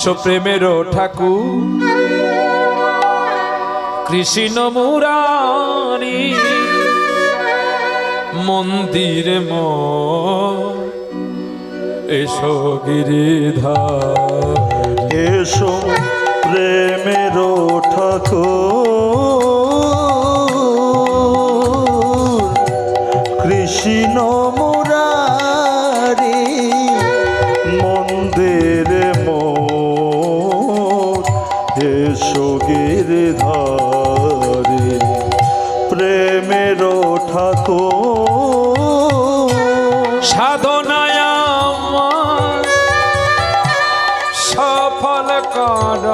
বিশ্ব প্রেমেরো ঠাকুর। কৃষ্ণ মুরারি মন্দির এসো গিরিধার। এসো প্রেমের ঠাকুর। এসো ধরে প্রেমের ঠাকুর। সাধনায় সফল কর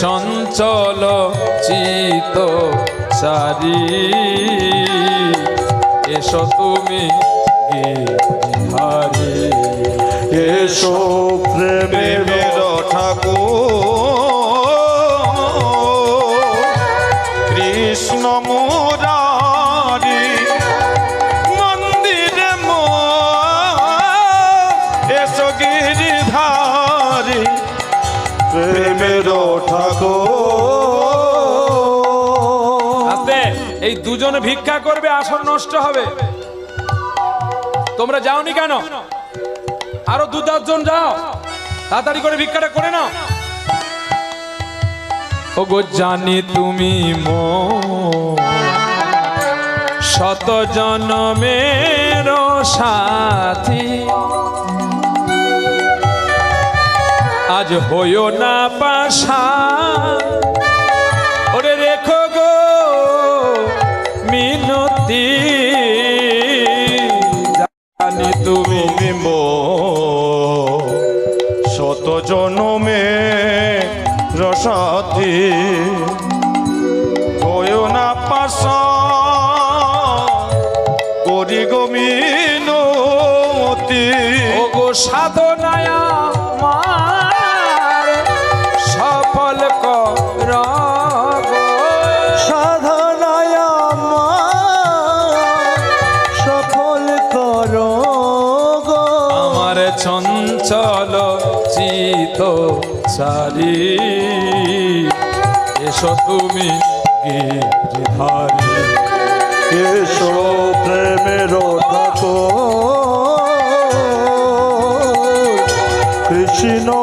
চঞ্চল চিত সারি। এসো তুমি গিরিধারী। এসো প্রেমের ঠাকুর। কৃষ্ণ মুরারি মন্দিরে এই দুজন ভিক্ষা করবে আসন নষ্ট হবে। তোমরা যাওনি কেন? আরও দু চারজন যাও। তাড়াতাড়ি করে ভিক্ষাটা করে নাও। ও গো জানি তুমি মো শত জনমের সাথী। আজ হইও না পাশা ওরে রেখো গো মিনতি। জানি তুমি মো শত জনমে রসাথি হয় না পাশা করি গো মিনতি। ও গো সাধনায় আমার চঞ্চল চিত সারি এসো তুমি গিরিধারী এসো প্রেমের কৃষ্ণ